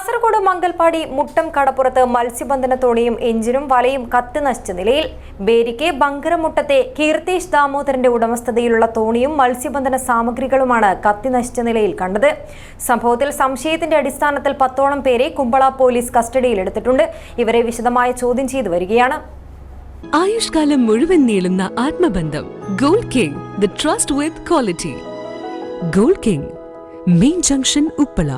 കാസർഗോഡ് മംഗൽപാടി മുട്ടം കടപ്പുറത്ത് മത്സ്യബന്ധന തോണിയും എഞ്ചിനും വലയും കത്തി നശിച്ച നിലയിൽ ബേരിക്കെ ബങ്കരമുട്ടത്തെ കീർത്തേഷ് ദാമോദരന്റെ ഉടമസ്ഥതയിലുള്ള തോണിയും മത്സ്യബന്ധന സാമഗ്രികളുമാണ് കത്തി നശിച്ച നിലയിൽ കണ്ടത്. സംഭവത്തിൽ സംശയത്തിന്റെ അടിസ്ഥാനത്തിൽ പത്തോളം പേരെ കുമ്പള പോലീസ് കസ്റ്റഡിയിലെടുത്തിട്ടുണ്ട് ഇവരെ വിശദമായ ചോദ്യം ചെയ്തു വരികയാണ്. ആയുഷ്കാലം മുഴുവൻ നീളുന്ന ആത്മബന്ധം gold king trust with quality gold king main junction Uppala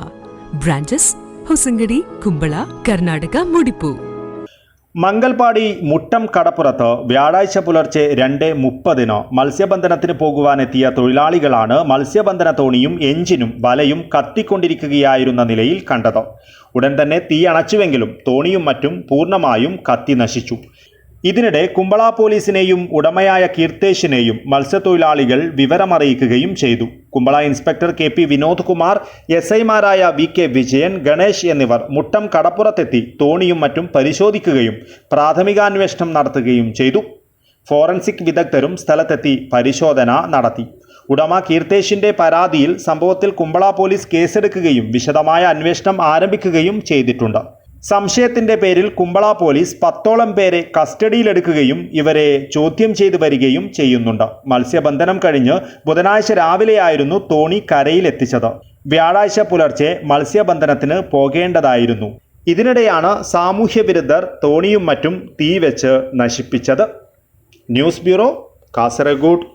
branches Hosangadi Kumbla Karnataka മുടിപ്പു. Mangalpady Muttam കടപ്പുറത്ത് വ്യാഴാഴ്ച പുലർച്ചെ രണ്ട് മുപ്പതിന് മത്സ്യബന്ധനത്തിന് പോകുവാനെത്തിയ തൊഴിലാളികളാണ് മത്സ്യബന്ധന തോണിയും എഞ്ചിനും വലയും കത്തിക്കൊണ്ടിരിക്കുകയായിരുന്ന നിലയിൽ കണ്ടത്. ഉടൻ തന്നെ തീ അണച്ചുവെങ്കിലും തോണിയും മറ്റും പൂർണമായും കത്തി നശിച്ചു. ഇതിനിടെ കുമ്പള പോലീസിനെയും ഉടമയായ കീർത്തേഷിനെയും മത്സ്യത്തൊഴിലാളികൾ വിവരമറിയിക്കുകയും ചെയ്തു. Kumbla inspector K P Vinod Kumar S ഐമാരായ വി കെ വിജയൻ ഗണേഷ് എന്നിവർ മുട്ടം കടപ്പുറത്തെത്തി തോണിയും മറ്റും പരിശോധിക്കുകയും പ്രാഥമികാന്വേഷണം നടത്തുകയും ചെയ്തു. ഫോറൻസിക് വിദഗ്ധരും സ്ഥലത്തെത്തി പരിശോധന നടത്തി. ഉടമ കീർത്തേഷിന്റെ പരാതിയിൽ സംഭവത്തിൽ കുമ്പള പോലീസ് കേസെടുക്കുകയും വിശദമായ അന്വേഷണം ആരംഭിക്കുകയും ചെയ്തിട്ടുണ്ട്. സംശയത്തിന്റെ പേരിൽ കുമ്പള പോലീസ് പത്തോളം പേരെ കസ്റ്റഡിയിലെടുക്കുകയും ഇവരെ ചോദ്യം ചെയ്തു വരികയും ചെയ്യുന്നുണ്ട്. മത്സ്യബന്ധനം കഴിഞ്ഞ് ബുധനാഴ്ച രാവിലെയായിരുന്നു തോണി കരയിലെത്തിച്ചത്. വ്യാഴാഴ്ച പുലർച്ചെ മത്സ്യബന്ധനത്തിന് പോകേണ്ടതായിരുന്നു. ഇതിനിടെയാണ് സാമൂഹ്യ വിരുദ്ധർ തോണിയും മറ്റും തീ വെച്ച് നശിപ്പിച്ചത്. News bureau Kasaragod.